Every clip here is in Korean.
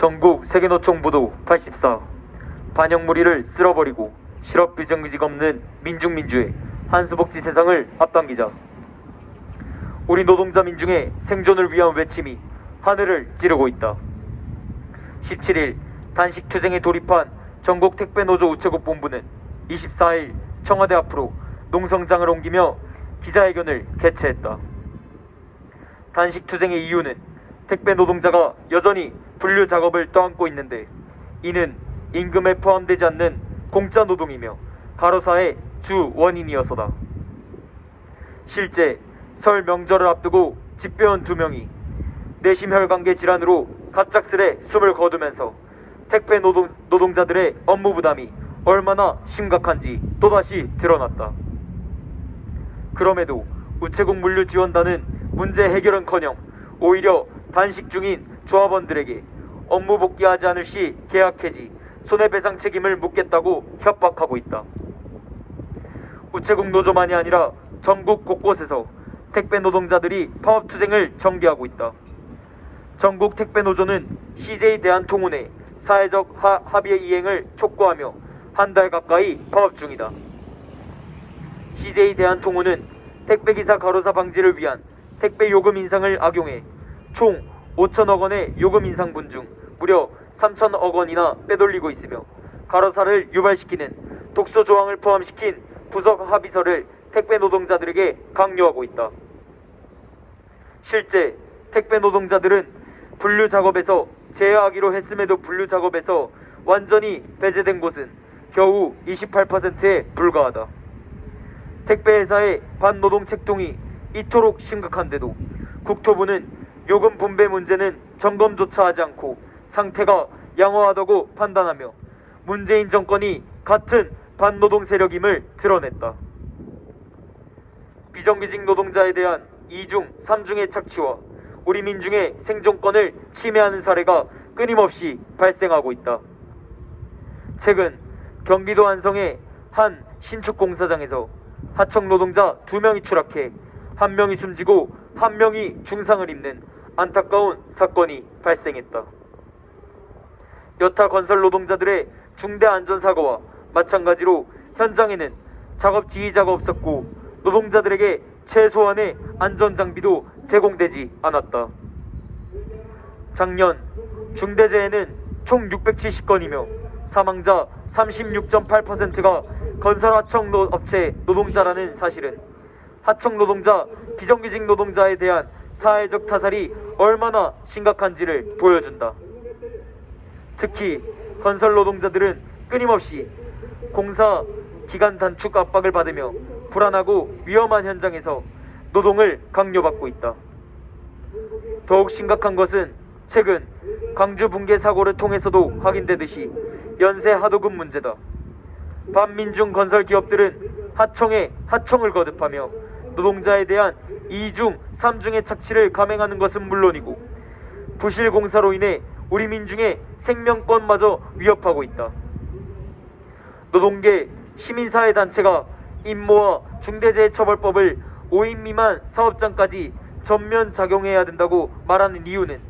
전국 세계노총부도 84 반영무리를 쓸어버리고 실업 비정규직 없는 민중민주의 한수복지 세상을 앞당기자 우리 노동자 민중의 생존을 위한 외침이 하늘을 찌르고 있다. 17일 단식 투쟁에 돌입한 전국 택배노조 우체국 본부는 24일 청와대 앞으로 농성장을 옮기며 기자회견을 개최했다. 단식 투쟁의 이유는 택배 노동자가 여전히 분류 작업을 떠안고 있는데 이는 임금에 포함되지 않는 공짜 노동이며 가로사의 주 원인이어서다. 실제 설 명절을 앞두고 집배원 두 명이 내심혈관계 질환으로 갑작스레 숨을 거두면서 택배 노동, 노동자들의 업무 부담이 얼마나 심각한지 또다시 드러났다. 그럼에도 우체국 물류 지원단은 문제 해결은커녕 오히려 단식 중인 조합원들에게 업무 복귀하지 않을 시 계약 해지, 손해배상 책임을 묻겠다고 협박하고 있다. 우체국 노조만이 아니라 전국 곳곳에서 택배 노동자들이 파업 투쟁을 전개하고 있다. 전국 택배 노조는 CJ 대한통운의 사회적 하, 합의 이행을 촉구하며 한 달 가까이 파업 중이다. CJ 대한통운은 택배기사 가로사 방지를 위한 택배 요금 인상을 악용해 총 5천억 원의 요금 인상분 중 무려 3천억 원이나 빼돌리고 있으며 가로사를 유발시키는 독소 조항을 포함시킨 부석 합의서를 택배 노동자들에게 강요하고 있다. 실제 택배 노동자들은 분류 작업에서 제어하기로 했음에도 분류 작업에서 완전히 배제된 곳은 겨우 28%에 불과하다. 택배 회사의 반노동 책동이 이토록 심각한데도 국토부는 요금 분배 문제는 점검조차 하지 않고 상태가 양호하다고 판단하며 문재인 정권이 같은 반노동 세력임을 드러냈다. 비정규직 노동자에 대한 2중, 3중의 착취와 우리 민중의 생존권을 침해하는 사례가 끊임없이 발생하고 있다. 최근 경기도 안성의 한 신축 공사장에서 하청 노동자 두 명이 추락해 한 명이 숨지고 한 명이 중상을 입는 안타까운 사건이 발생했다. 여타 건설 노동자들의 중대 안전사고와 마찬가지로 현장에는 작업 지휘자가 없었고 노동자들에게 최소한의 안전장비도 제공되지 않았다. 작년 중대재해는 총 670건이며 사망자 36.8%가 건설 하청 노, 업체 노동자라는 사실은 하청 노동자, 비정규직 노동자에 대한 사회적 타살이 얼마나 심각한지를 보여준다. 특히 건설 노동자들은 끊임없이 공사 기간 단축 압박을 받으며 불안하고 위험한 현장에서 노동을 강요받고 있다. 더욱 심각한 것은 최근 광주 붕괴 사고를 통해서도 확인되듯이 연쇄 하도급 문제다. 반민중 건설 기업들은 하청에 하청을 거듭하며 노동자에 대한 2중, 3중의 착취를 감행하는 것은 물론이고 부실 공사로 인해 우리 민중의 생명권마저 위협하고 있다. 노동계 시민사회 단체가 임모와 중대재해처벌법을 5인 미만 사업장까지 전면 작용해야 된다고 말하는 이유는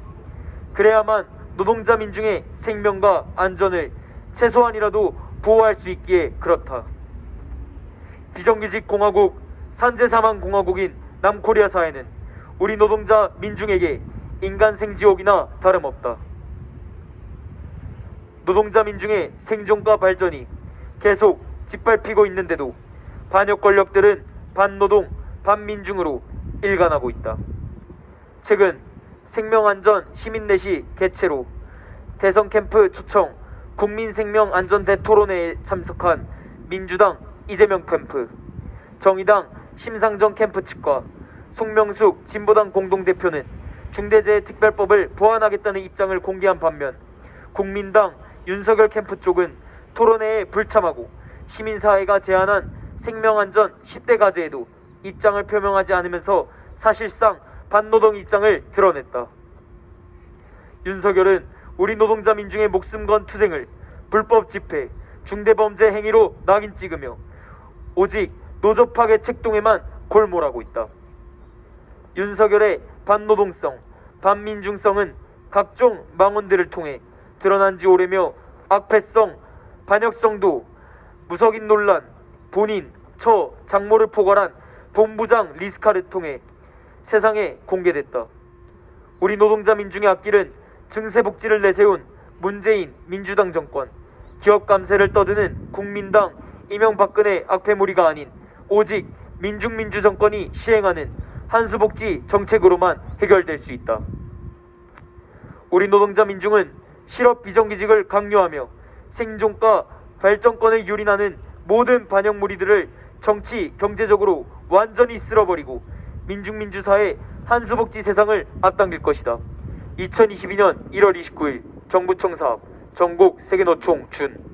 그래야만 노동자 민중의 생명과 안전을 최소한이라도 보호할 수 있기에 그렇다. 비정규직 공화국 산재사망 공화국인 남코리아 사회는 우리 노동자 민중에게 인간 생지옥이나 다름없다. 노동자 민중의 생존과 발전이 계속 짓밟히고 있는데도 반역 권력들은 반노동, 반민중으로 일관하고 있다. 최근 생명안전 시민내시 개최로 대선 캠프 초청 국민생명안전대 토론회에 참석한 민주당 이재명 캠프, 정의당 심상정 캠프 측과 송명숙 진보당 공동대표는 중대재해특별법을 보완하겠다는 입장을 공개한 반면 국민당 윤석열 캠프 쪽은 토론회에 불참하고 시민사회가 제안한 생명안전 10대 과제에도 입장을 표명하지 않으면서 사실상 반노동 입장을 드러냈다. 윤석열은 우리 노동자 민중의 목숨 건 투쟁을 불법 집회, 중대범죄 행위로 낙인 찍으며 오직 노조 파괴 책동에만 골몰하고 있다. 윤석열의 반노동성, 반민중성은 각종 망언들을 통해 드러난 지 오래며 악패성, 반역성도 무석인 논란, 본인, 처, 장모를 포괄한 본부장 리스카를 통해 세상에 공개됐다. 우리 노동자 민중의 앞길은 증세복지를 내세운 문재인 민주당 정권, 기업 감세를 떠드는 국민당 이명박근혜 악패무리가 아닌 오직 민중민주 정권이 시행하는 한수복지 정책으로만 해결될 수 있다. 우리 노동자 민중은 실업 비정규직을 강요하며 생존과 발전권을 유린하는 모든 반영무리들을 정치, 경제적으로 완전히 쓸어버리고 민중민주사회 한수복지 세상을 앞당길 것이다. 2022년 1월 29일 정부청 사업 전국 세계노총 준